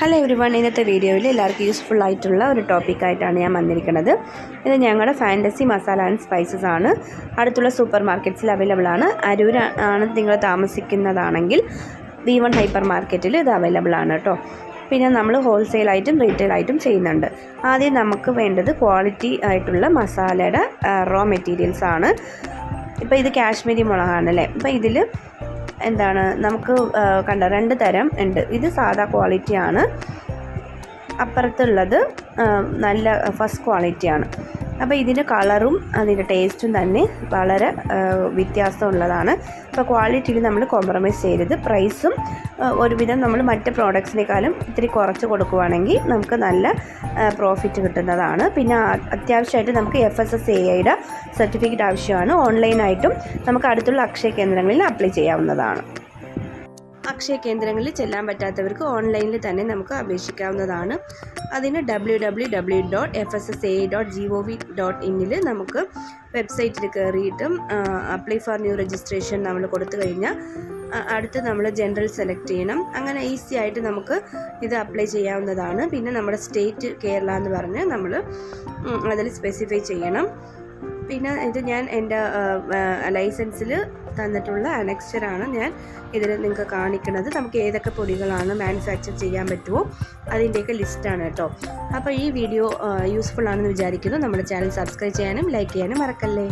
Hello every one ഇന്നത്തെ വീഡിയോയിൽ എല്ലാവർക്കും യൂസ്ഫുൾ ആയിട്ടുള്ള ഒരു ടോപ്പിക്കായിട്ടാണ് ഞാൻ വന്നിരിക്കുന്നത്. ഇത് ഞങ്ങളുടെ ഫാന്റസി മസാല ആൻഡ് സ്പൈസസ് ആണ്. അടുത്തുള്ള സൂപ്പർ മാർക്കറ്റ്സിൽ അവൈലബിൾ ആണ്. അരൂർ ആണ് നിങ്ങൾ താമസിക്കുന്നതാണെങ്കിൽ വി വൺ ഹൈപ്പർ മാർക്കറ്റിൽ ഇത് അവൈലബിൾ ആണ് കേട്ടോ പിന്നെ നമ്മൾ ഹോൾസെയിലായിട്ടും റീറ്റെയിലായിട്ടും ചെയ്യുന്നുണ്ട്. ആദ്യം നമുക്ക് വേണ്ടത് ക്വാളിറ്റി ആയിട്ടുള്ള മസാലയുടെ റോ മെറ്റീരിയൽസ് ആണ്. ഇപ്പോൾ ഇത് കാശ്മീരി മുളകാണല്ലേ അപ്പോൾ ഇതിൽ എന്താണ് നമുക്ക് കണ്ട രണ്ട് തരം ഉണ്ട്. ഇത് സാധാ ക്വാളിറ്റിയാണ് അപ്പുറത്തുള്ളത് നല്ല ഫസ്റ്റ് ക്വാളിറ്റിയാണ് അപ്പോൾ ഇതിന്റെ കളറും അതിന്റെ ടേസ്റ്റും തന്നെ വളരെ വ്യത്യാസമുള്ളതാണ്. അപ്പോൾ ക്വാളിറ്റിയിൽ നമ്മൾ കോംപ്രമൈസ് ചെയ്യരുത്. പ്രൈസും ഒരുവിധം നമ്മൾ മറ്റ് പ്രോഡക്ട്സിനേക്കാളും ഇത്തിരി കുറച്ച് കൊടുക്കുവാണെങ്കിൽ നമുക്ക് നല്ല പ്രോഫിറ്റ് കിട്ടുന്നതാണ്. പിന്നെ അത്യാവശ്യമായിട്ട് നമുക്ക് എഫ് എസ് എസ് എ ഐയുടെ സർട്ടിഫിക്കറ്റ് ആവശ്യമാണ്. ഓൺലൈനായിട്ടും നമുക്ക് അടുത്തുള്ള അക്ഷയ കേന്ദ്രങ്ങളിൽ അപ്ലൈ ചെയ്യാവുന്നതാണ്. അക്ഷയ കേന്ദ്രങ്ങളിൽ ചെല്ലാൻ പറ്റാത്തവർക്ക് ഓൺലൈനിൽ തന്നെ നമുക്ക് അപേക്ഷിക്കാവുന്നതാണ്. അതിന് W W W dot F S S A dot G O V dot ഇന്നിൽ നമുക്ക് വെബ്സൈറ്റിൽ കയറിയിട്ടും അപ്ലൈ ഫോർ ന്യൂ രജിസ്ട്രേഷൻ നമ്മൾ കൊടുത്തു കഴിഞ്ഞാൽ അടുത്ത് നമ്മൾ ജനറൽ സെലക്ട് ചെയ്യണം. അങ്ങനെ ഈസി ആയിട്ട് നമുക്ക് ഇത് അപ്ലൈ ചെയ്യാവുന്നതാണ്. പിന്നെ നമ്മുടെ സ്റ്റേറ്റ് കേരള എന്ന് പറഞ്ഞ് നമ്മൾ അതിൽ സ്പെസിഫൈ ചെയ്യണം. പിന്നെ ഇത് ഞാൻ എന്റെ ലൈസൻസിൽ തന്നിട്ടുള്ള അനക്സ്ചറാണ് ഞാൻ ഇതിൽ നിങ്ങൾക്ക് കാണിക്കുന്നത് നമുക്ക് ഏതൊക്കെ പൊടികളാണ് മാനുഫാക്ചർ ചെയ്യാൻ പറ്റുമോ അതിന്റെയൊക്കെ ലിസ്റ്റാണ് കേട്ടോ. അപ്പോൾ ഈ വീഡിയോ യൂസ്ഫുൾ ആണെന്ന് വിചാരിക്കുന്നു. നമ്മുടെ ചാനൽ സബ്സ്ക്രൈബ് ചെയ്യാനും ലൈക്ക് ചെയ്യാനും മറക്കല്ലേ?